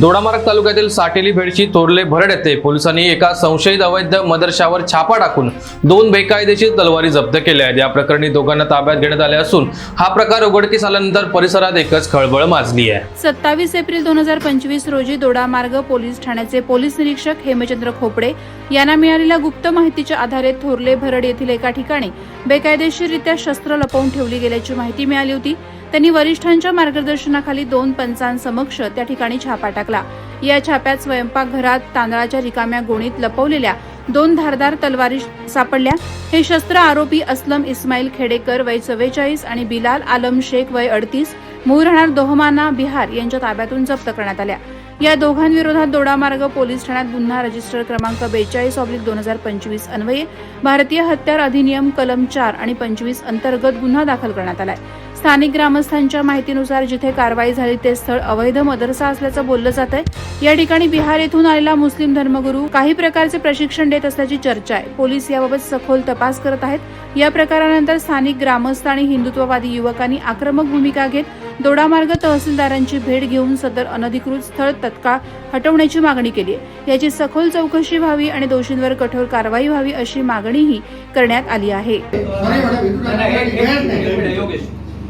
दोडामार्ग तालुक्यातील साटेली भेडची तोरले भरड येथे पोलिसांनी एका संशयित अवैध मदरशावर छापा टाकून दोन बेकायदेशीर तलवारी जप्त केल्या आहेत. या प्रकरणी दोघांना ताब्यात घेण्यात आले असून हा प्रकार उघडकीस आल्यानंतर परिसरात एकच खळबळ माजली आहे. सत्तावीस एप्रिल दोन हजार पंचवीस रोजी दोडामार्ग पोलीस ठाण्याचे पोलीस निरीक्षक हेमचंद्र खोपडे यांना मिळालेल्या गुप्त माहितीच्या आधारे थोरले भरड येथील एका ठिकाणी बेकायदेशीररित्या शस्त्र लपवून ठेवली गेल्याची माहिती मिळाली होती. त्यांनी वरिष्ठांच्या मार्गदर्शनाखाली दोन पंचांसमक्ष त्या ठिकाणी छापा टाकला. या छाप्यात स्वयंपाकघरात तांदळाच्या रिकाम्या गोणीत लपवलेल्या दोन धारदार तलवारी सापडल्या. हे शस्त्र आरोपी असलम इस्माईल खेडेकर वय चव्वेचाळीस आणि बिलाल आलम शेख वय अडतीस मूळ राहणार दोहमाना बिहार यांच्या ताब्यातून जप्त करण्यात आल्या. या दोघांविरोधात दोडामार्ग पोलीस ठाण्यात गुन्हा रजिस्टर क्रमांक बेचाळीस ऑब्लिक दोन हजार पंचवीस अन्वये भारतीय हत्यार अधिनियम कलम चार आणि पंचवीस अंतर्गत गुन्हा दाखल करण्यात आलाय. स्थानिक ग्रामस्थांच्या माहितीनुसार जिथे कारवाई झाली ते स्थळ अवैध मदरसा असल्याचं बोललं जात आहे या ठिकाणी बिहार येथून आलेला मुस्लिम धर्मगुरू काही प्रकारचे प्रशिक्षण देत असल्याची चर्चा आहे पोलीस याबाबत सखोल तपास करत आहेत या प्रकारानंतर स्थानिक ग्रामस्थ आणि हिंदुत्ववादी युवकांनी आक्रमक भूमिका घेत दोडामार्ग तहसीलदारांची भेट घेऊन सदर अनधिकृत स्थळ तत्काळ हटवण्याची मागणी केली आहे याची सखोल चौकशी व्हावी आणि दोषींवर कठोर कारवाई व्हावी अशी मागणीही करण्यात आली आहे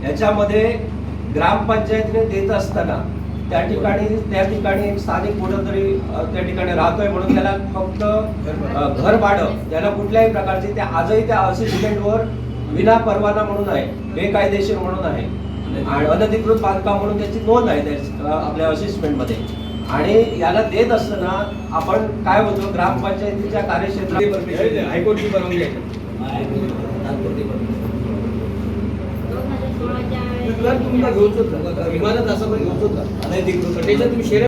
याच्यामध्ये ग्रामपंचायतीने देत असताना त्या ठिकाणी त्या ठिकाणी एक स्थानिक कुठंतरी त्या ठिकाणी राहतोय म्हणून त्याला फक्त घर भाडं त्याला कुठल्याही प्रकारचे त्या आजही त्या असिस्टंटवर विना परवाना म्हणून आहे बेकायदेशीर म्हणून आहे. आणि अनधिकृत बांधकाम म्हणून त्याची नोंद आहे आपल्या असिस्टमेंटमध्ये आणि याला देत असताना आपण काय होतो ग्रामपंचायतीच्या कार्यक्षेत्रात हायकोर्टची परवानगी आहे. विमानात असं पण घेऊच होतं. त्याच्यात तुम्ही शेअर